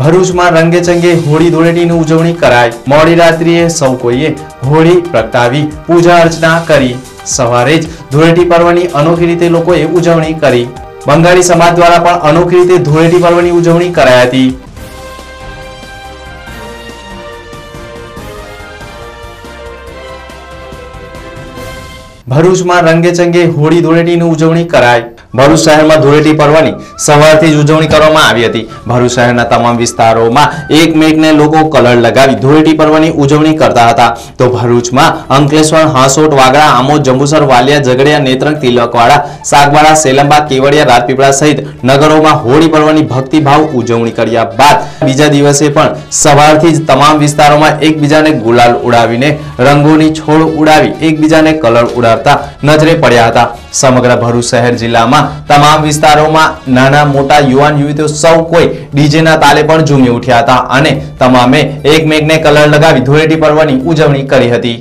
ભરૂચમાં રંગેચંગે હોળી ધૂળેટીની ઉજવણી કરાઈ. મોડી રાત્રિએ સૌ કોઈએ હોળી પ્રગટાવી, પૂજા અર્ચના કરી. સવારે જ ધૂળેટી પર્વની અનોખી રીતે લોકોએ ઉજવણી કરી. બંગાળી સમાજ દ્વારા પણ અનોખી રીતે ધૂળેટી પર્વની ઉજવણી કરાઈ હતી. ભરૂચમાં રંગેચંગે હોળી ધૂળેટીની ઉજવણી કરાઈ. ભરૂચ શહેરમાં ધૂળેટી પર્વની સવારથી જ ઉજવણી કરવામાં આવી હતી. ભરૂચ શહેરના તમામ વિસ્તારોમાં એકમેકને લોકો કલર લગાવી ધૂળેટી પર્વની ઉજવણી કરતા હતા. તો ભરૂચમાં અંકલેશ્વર, હાંસોટ, વાગડા, આમોદ, જંબુસર, વાલિયા, ઝઘડિયા, નેત્રંગ, તિલકવાડા સાગવાડા સેલંબા, કેવડિયા, રાજપીપળા સહિત નગરોમાં હોળી પર્વની ભક્તિભાવ ઉજવણી કર્યા બાદ બીજા દિવસે પણ સવારથી જ તમામ વિસ્તારોમાં એકબીજાને ગુલાલ ઉડાવીને રંગોની છોડ ઉડાવી એકબીજાને કલર ઉડાવતા નજરે પડ્યા હતા. સમગ્ર ભરૂચ શહેર જિલ્લામાં તમામ વિસ્તારોમાં નાના મોટા યુવાન યુવતીઓ સૌ કોઈ ડીજેના તાલે પણ ઝૂમી ઉઠ્યા હતા અને તમામે એકમેકને કલર લગાવી ધૂળેટી પર્વની ઉજવણી કરી હતી.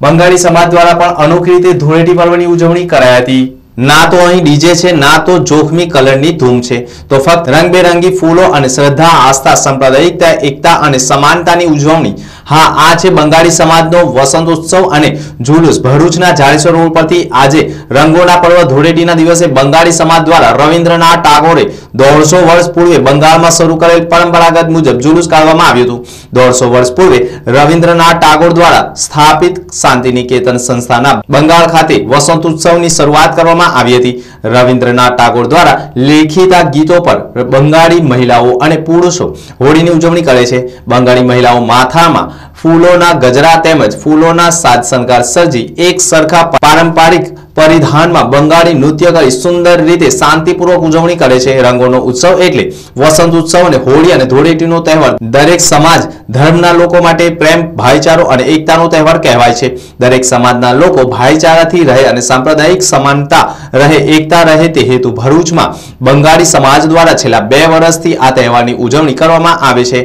બંગાળી સમાજ દ્વારા પણ અનોખી રીતે ધૂળેટી પર્વની ઉજવણી કરાઈ હતી. ના તો અહીં ડીજે છે, ના તો જોખમી કલરની ધૂમ છે. તો ફક્ત રંગબેરંગી ફૂલો અને શ્રદ્ધા, આસ્થા, સાંપ્રદાયિકતા, એકતા અને સમાનતાની ઉજવણી. હા, આ છે બંગાળી સમાજનો વસંત ઉત્સવ અને જુલુસ. ભરૂચના જાડેશ્વર રોડ પરથી આજે રંગોના પર્વ ધૂળેટીના દિવસે બંગાળી સમાજ દ્વારા રવિન્દ્રનાથ ટાગોરે દોઢસો વર્ષ પૂર્વે બંગાળમાં શરૂ કરેલ પરંપરાગત મુજબ જુલુસ કાઢવામાં આવ્યું હતું. દોઢસો વર્ષ પૂર્વે રવિન્દ્રનાથ ટાગોર દ્વારા સ્થાપિત શાંતિનિકેતન સંસ્થાના બંગાળ ખાતે વસંત ઉત્સવની શરૂઆત કરવામાં આવી હતી. રવિન્દ્રનાથ ટાગોર દ્વારા લેખિતા ગીતો પર બંગાળી મહિલાઓ અને પુરુષો હોળીની ઉજવણી કરે છે. બંગાળી મહિલાઓ માથામાં ફૂલોના ગજરા તેમજ ફૂલોના સાજ શણગાર સર્જી એક સરખા પારંપરિક પરિધાનમાં બંગાળી નૃત્ય કરી સુંદર રીતે શાંતિપૂર્વક ઉજવણી કરે છે. રંગોનો ઉત્સવ એટલે વસંત ઉત્સવ અને હોળી અને ધૂળેટીનો તહેવાર. દરેક સમાજ, ધર્મના લોકો માટે પ્રેમ, ભાઈચારો અને એકતાનો તહેવાર કહેવાય છે. દરેક સમાજના લોકો ભાઈચારાથી રહે અને સાંપ્રદાયિક સમાનતા રહે, એકતા રહે તે હેતુ ભરૂચમાં બંગાળી સમાજ દ્વારા છેલ્લા બે વર્ષથી આ તહેવારની ઉજવણી કરવામાં આવે છે.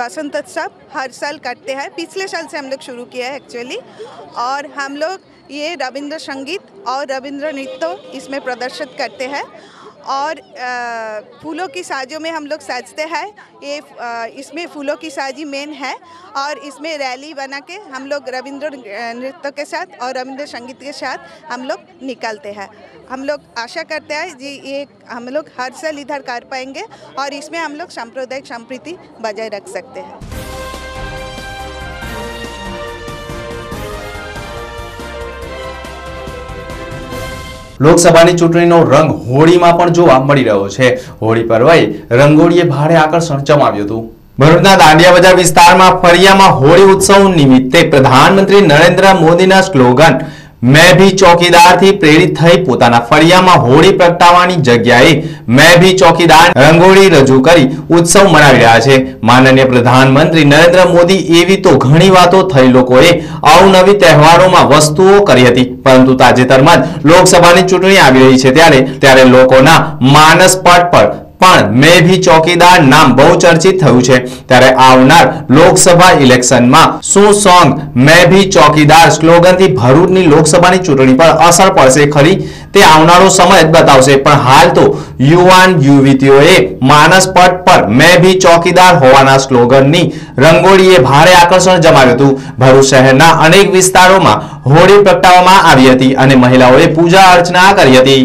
बसंत उत्सव हर साल करते हैं पिछले साल से हम लोग शुरू किया है एक्चुअली और हम लोग ये रविंद्र संगीत और रविंद्र नृत्य इसमें प्रदर्शित करते हैं और फूलों की साजों में हम लोग सजते हैं। ये इसमें फूलों की साजी मेन है और इसमें रैली बना के हम लोग रविंद्र नृत्य के साथ और रविंद्र संगीत के साथ हम लोग निकलते हैं। हम लोग आशा करते हैं जी, ये हम लोग हर साल इधर कर पाएँगे और इसमें हम लोग सांप्रदायिक संप्रीति बजाय रख सकते हैं। લોકસભાની ચૂંટણીનો રંગ હોળીમાં પણ જોવા મળી રહ્યો છે. હોળી પર્વએ રંગોળીએ ભારે આકર્ષણ જમાવ્યું હતું. ભરૂચના દાંડિયા બજાર વિસ્તારમાં ફળિયામાં હોળી ઉત્સવ નિમિત્તે પ્રધાનમંત્રી નરેન્દ્ર મોદીના સ્લોગન મેં ભી ચોકીદારથી પ્રેરિત થઈ પોતાના ફળિયામાં હોળી પ્રગટાવવાની જગ્યાએ મેં ભી ચોકીદાર રંગોળી રજૂ કરી ઉત્સવ મનાવી રહ્યા છે. માનનીય પ્રધાનમંત્રી નરેન્દ્ર મોદી એવી તો ઘણી વાતો થઈ લોકોએ અવનવી તહેવારોમાં વસ્તુઓ કરી હતી, પરંતુ તાજેતરમાં જ લોકસભાની ચૂંટણી આવી રહી છે ત્યારે ત્યારે લોકોના માનસ પટ પર પણ મેં ભી ચોકીદાર નામ બહુ ચર્ચિત થયું છે. ત્યારે આવનાર લોકસભા ઇલેક્શનમાં શું સોંગ, મેં ભી ચોકીદાર સ્લોગનથી ભરૂચની લોકસભાની ચૂંટણી પર અસર પડશે ખરી? તે આવનારો સમય જ બતાવશે. પણ હાલ તો યુવાન યુવતીઓએ માનસ પટ પર મેં ભી ચોકીદાર હોવાના સ્લોગનની રંગોળીએ ભારે આકર્ષણ જમાવ્યું હતું. ભરૂચ શહેરના અનેક વિસ્તારોમાં હોળી પ્રગટાવવામાં આવી હતી અને મહિલાઓએ પૂજા અર્ચના કરી હતી.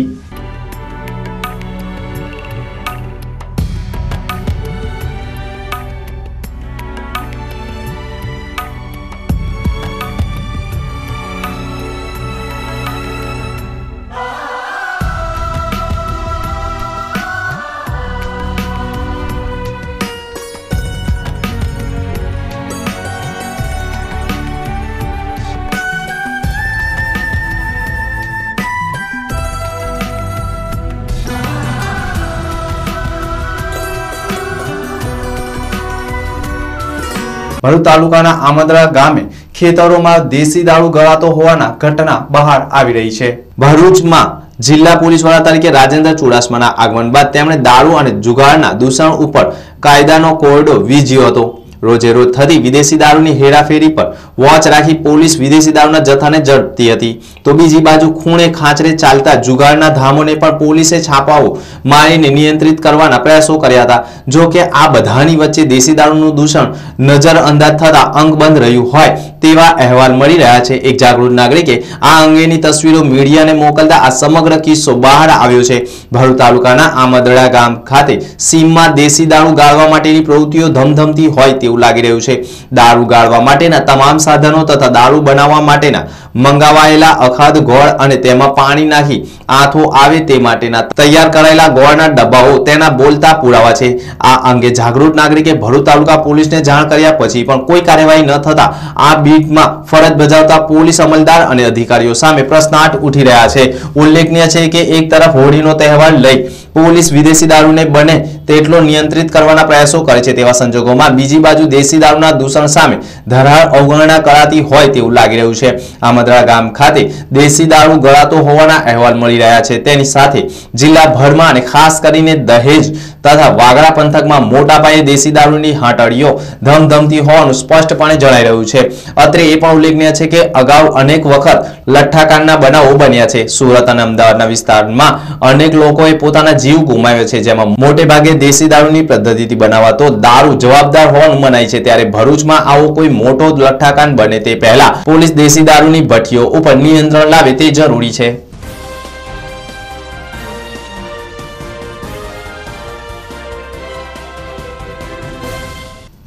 ભરૂચ તાલુકાના આમદરા ગામે ખેતરોમાં દેશી દારૂ ગળાતો હોવાના ઘટના બહાર આવી રહી છે. ભરૂચમાં જિલ્લા પોલીસ વડા તરીકે રાજેન્દ્ર ચુડાસમાના આગમન બાદ તેમણે દારૂ અને જુગારના દૂષણ ઉપર કાયદાનો કોરડો વીજ્યો હતો. રોજે રોજ થતી વિદેશી દારૂની હેરાફેરી પર વોચ રાખી પોલીસ વિદેશી દારૂના જથ્થાને ઝડપતી હતી. તો બીજી બાજુ ખૂણે ખાંચરે ચાલતા જુગારના ધામોને પણ પોલીસે છાપાઓ મારીને નિયંત્રિત કરવાના પ્રયાસો કર્યા હતા. જો કે આ બધાની વચ્ચે દેશી દારૂનું દૂષણ નજર અંદાજ થતા અંગબંધ રહ્યું હોય તેવા અહેવાલ મળી રહ્યા છે. એક જાગૃત નાગરિકે આ અંગેની તસવીરો મીડિયાને મોકલતા આ સમગ્ર કિસ્સો બહાર આવ્યો છે. ભરૂચ તાલુકાના આમદડા ગામ ખાતે સીમમાં દેશી દારૂ ગાળવા માટેની પ્રવૃત્તિઓ ધમધમતી હોય તેવું લાગી રહ્યું છે. દારૂ ગાળવા માટેના તમામ સાધનો તથા દારૂ બનાવવા માટેના મંગાવાયેલા અખાદ ગોળ અને તેમાં પાણી નાખી આથો આવે તે માટેના તૈયાર કરાયેલા ગોળના ડબ્બાઓ તેના બોલતા પુરાવા છે. આ અંગે જાગૃત નાગરિકે ભરૂચ તાલુકા પોલીસને જાણ કર્યા પછી પણ કોઈ કાર્યવાહી ન થતા આ બીટમાં ફરજ બજાવતા પોલીસ અમલદાર અને અધિકારીઓ સામે પ્રશ્નાર્થ ઉઠી રહ્યા છે. ઉલ્લેખનીય છે કે એક તરફ હોળીનો તહેવાર લઈ પોલીસ વિદેશી દારૂને બને તેટલો નિયંત્રિત કરવાના પ્રયાસો કરે છે તેવા સંજોગોમાં બીજી બાજુ દેશી દારૂના દૂષણ સામે ધરાર અવગણના કરાતી હોય તેવું લાગી રહ્યું છે. આમદરા ગામ ખાતે દેશી દારૂ ગળાતો હોવાના અહેવાલ મળી રહ્યા છે. તેની સાથે જિલ્લાભરમાં અને ખાસ કરીને દહેજ તથા વાગડા પંથકમાં મોટા પાયે દેશી દારૂની હાટડીઓ ધમધમતી હોવાનું સ્પષ્ટપણે જણાઈ રહ્યું છે. અત્રે એ પણ ઉલ્લેખનીય છે કે અગાઉ અનેક વખત લઠ્ઠાકાંડના બનાવો બન્યા છે. સુરત અને અમદાવાદના વિસ્તારમાં અનેક લોકોએ પોતાના જીવ ગુમાવ્યો છે. જેમાં મોટે ભાગે દેશી દારૂની પદ્ધતિથી બનાવાતો દારૂ જવાબદાર હોવાનું મનાય છે. ત્યારે ભરૂચમાં આવો કોઈ મોટો લઠ્ઠાકાંડ બને તે પહેલા પોલીસ દેશી દારૂની ભઠ્ઠીઓ ઉપર નિયંત્રણ લાવે તે જરૂરી છે.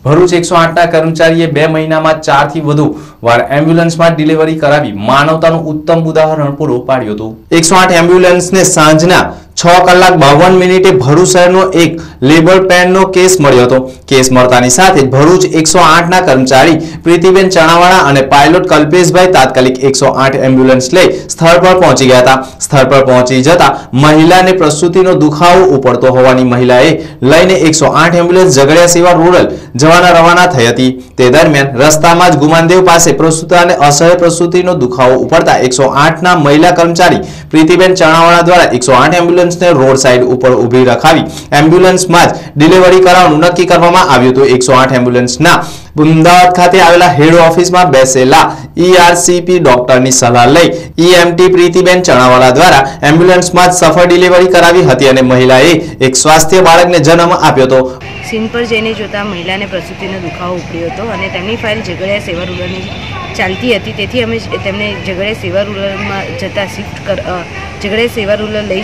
ભરૂચ એકસો આઠના કર્મચારીએ બે મહિનામાં ચારથી વધુ વાર એમ્બ્યુલન્સમાં ડિલિવરી કરાવી માનવતાનું ઉત્તમ ઉદાહરણ પૂરું પાડ્યું હતું. એકસો આઠ એમ્બ્યુલન્સને સાંજના છ કલાક બાવન મિનિટે ભરૂચ શહેરનો એક લેબર પેનનો કેસ મળ્યો હતો. કેસ મળતાની સાથે ભરૂચ એકસો આઠના કર્મચારી પ્રીતિબેન ચણાવાળા અને પાયલોટ કલ્પેશભાઈ તાત્કાલિક એકસો આઠ એમ્બ્યુલન્સ લઈ સ્થળ પર પહોંચી ગયા હતા. સ્થળ પર પહોંચી જતા મહિલાને પ્રસૂતિનો દુખાવો ઉપડતો હોવાની મહિલાએ લઈને એકસો આઠ એમ્બ્યુલન્સ ઝઘડિયા સેવા રૂરલ જવાના રવાના થઈ હતી. તે દરમિયાન રસ્તામાં જ ગુમાનદેવ પાસે પ્રસૂતાને અસહ્ય પ્રસૂતિનો દુખાવો ઉપડતા એકસો આઠના મહિલા કર્મચારી પ્રીતિબેન ચણાવાળા દ્વારા એકસો આઠ એમ્બ્યુલન્સને રોડ સાઇડ ઉપર ઊભી રખાવી એમ્બ્યુલન્સમાં જ ડિલિવરી કરાવવાનું નક્કી કરવામાં આવ્યું હતું. એકસો આઠ એમ્બ્યુલન્સના અમદાવાદ ખાતે આવેલા હેડ ઓફિસમાં બેસેલા ઈઆરસીપી ડોક્ટરની સલાહ લઈ ઈએમટી પ્રીતિબેન ચણાવાલા દ્વારા એમ્બ્યુલન્સમાં જ સફળ ડિલિવરી કરાવી હતી અને મહિલાએ એક સ્વાસ્થ્ય બાળકને જન્મ આપ્યો હતો. સીન પર જઈને જોતા મહિલાને પ્રસૂતિનો દુખાવો ઉપડ્યો હતો અને તેમની ફાઇલ ઝઘડિયા સેવા રૂરલની ચાલતી હતી. તેથી અમે તેમને ઝઘડે સેવા રૂરલમાં જતા શિફ્ટ કર ઝઘડે સેવા રૂરલ લઈ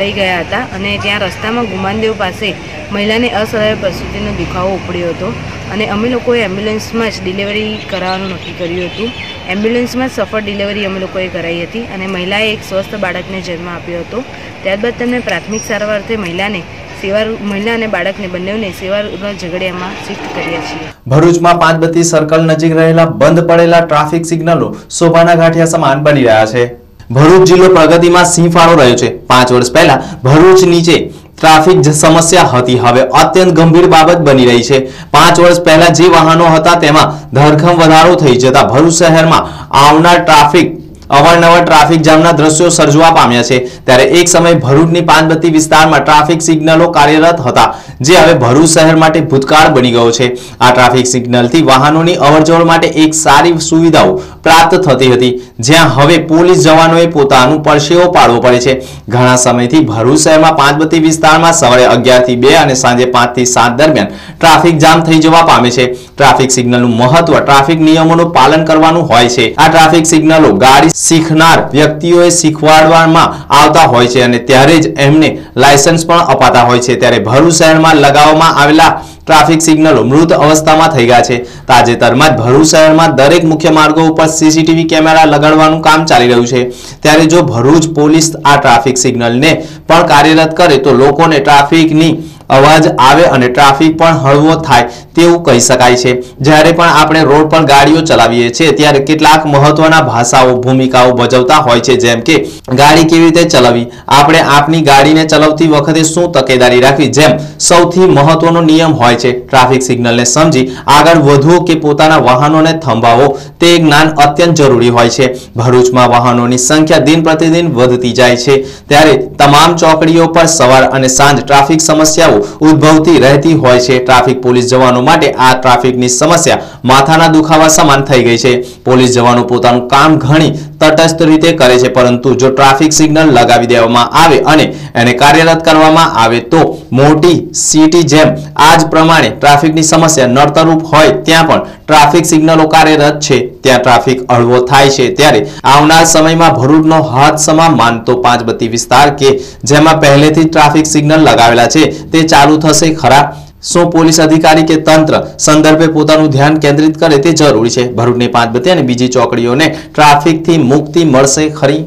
લઈ ગયા હતા અને ત્યાં રસ્તામાં ગુમાનદેવ પાસે મહિલાને અસહાય પ્રસૂતિનો દુખાવો ઉપડ્યો હતો અને અમે લોકોએ એમ્બ્યુલન્સમાં જ ડિલિવરી કરાવવાનું નક્કી કર્યું હતું. એમ્બ્યુલન્સમાં સફળ ડિલિવરી અમે લોકોએ કરાઈ હતી અને મહિલાએ એક સ્વસ્થ બાળકને જન્મ આપ્યો હતો. ત્યારબાદ તેમને પ્રાથમિક સારવારથી મહિલાને સેવા મહિલા અને બાળકને બંનેને સેવા ઝઘડિયામાં શિફ્ટ કર્યા છીએ. ભરૂચમાં પાંચ બત્તી સર્કલ નજીક રહેલા બંધ પડેલા ટ્રાફિક સિગ્નલો શોભાના ગાંઠિયા સમાન બની રહ્યા છે. ભરૂચ જિલ્લો પ્રગતિમાં સિંહફાળો રહ્યો છે. પાંચ વર્ષ પહેલા ભરૂચ નીચે ટ્રાફિક સમસ્યા હતી. હવે અત્યંત ગંભીર બાબત બની રહી છે. પાંચ વર્ષ પહેલા જે વાહનો હતા તેમાં ધરખમ વધારો થઈ જતા ભરૂચ શહેરમાં આવનાર ટ્રાફિક અવારનવાર ટ્રાફિક જામના દ્રશ્યો સર્જવા પામ્યા છે. ત્યારે એક સમયે ભરૂચની પાનબત્તી વિસ્તારમાં ટ્રાફિક સિગ્નલો કાર્યરત હતા, જે હવે ભરૂચ શહેર માટે ભૂતકાળ બની ગયો છે. આ ટ્રાફિક સિગ્નલથી વાહનોની અવરજવર માટે એક સારી સુવિધાઓ પ્રાપ્ત થતી હતી, જ્યાં હવે પોલીસ જવાનોએ પોતાનું પરસેવો પાડવો પડે છે. ઘણા સમયથી ભરૂચ શહેરમાં પાંચબત્તી વિસ્તારમાં સવારે અગિયારથી બે અને સાંજે પાંચથી સાત દરમિયાન ટ્રાફિક જામ થઈ જવા પામે છે. ટ્રાફિક સિગ્નલનું મહત્વ, ટ્રાફિક નિયમોનું પાલન કરવાનું હોય છે. આ ટ્રાફિક સિગ્નલો ગાડી શીખનાર વ્યક્તિઓએ શીખવાડવામાં આવતા હોય છે અને ત્યારે જ એમને લાયસન્સ પણ અપાતા હોય છે. ત્યારે ભરૂચ શહેરમાં લગાવવામાં આવેલા ટ્રાફિક સિગ્નલો મૃત અવસ્થામાં થઈ ગયા છે. તાજેતરમાં જ ભરૂચ શહેરમાં દરેક મુખ્ય માર્ગો ઉપર સીસીટીવી કેમેરા લગાડવાનું કામ ચાલી રહ્યું છે. ત્યારે જો ભરૂચ પોલીસ આ ટ્રાફિક સિગ્નલને પણ કાર્યરત કરે તો લોકોને ટ્રાફિકની અવાજ આવે અને ટ્રાફિક પણ હળવો થાય તેવું કહી શકાય છે. જ્યારે પણ આપણે રોડ પર ગાડીઓ ચલાવીએ છીએ, ત્યારે કેટલાક મહત્વના ભાષાઓ, ભૂમિકાઓ ભજવતા હોય છે. જેમ કે, ગાડી કેવી રીતે ચલાવવી? આપણે આપની ગાડીને ચલાવતી વખતે શું તકેદારી રાખવી? જેમ સૌથી મહત્વનો નિયમ હોય છે, ટ્રાફિક સિગ્નલને સમજી આગળ વધવું કે પોતાના વાહનોને થંભાવો તે જ્ઞાન અત્યંત જરૂરી હોય છે. ભરૂચમાં વાહનોની સંખ્યા દિન પ્રતિદિન વધતી જાય છે. ત્યારે તમામ ચોકડીઓ પર સવાર અને સાંજ ટ્રાફિક સમસ્યાઓ ઉદ્ભવતી રહેતી હોય છે. ટ્રાફિક પોલીસ જવાનો માટે આ ટ્રાફિકની સમસ્યા માથાના દુખાવા સમાન થઈ ગઈ છે. પોલીસ જવાનો પોતાનું કામ ઘણી તટસ્થ રીતે કરે છે, પરંતુ જો ટ્રાફિક સિગ્નલ લગાવી દેવામાં આવે અને એને કાર્યરત કરવામાં આવે તો મોટી સિટી જેમ આજ પ્રમાણે ટ્રાફિકની સમસ્યા નડતરૂપ હોય ત્યાં પણ ટ્રાફિક સિગ્નલો કાર્યરત છે. ત્યાં ટ્રાફિક હળવો થાય છે ત્યારે આવનાર સમયમાં ભરૂચનો હાથસમા માનતો પાંચબત્તી વિસ્તાર કે જેમાં પહેલેથી ટ્રાફિક સિગ્નલ લગાવેલા છે, તે ચાલુ થશે ખરા? શું પોલીસ અધિકારી કે તંત્ર સંદર્ભે પોતાનું ધ્યાન કેન્દ્રિત કરે તે જરૂરી છે. ભરૂચની પાંચબત્તી અને બીજી ચોકડીઓને ટ્રાફિકથી મુક્તિ મળશે ખરી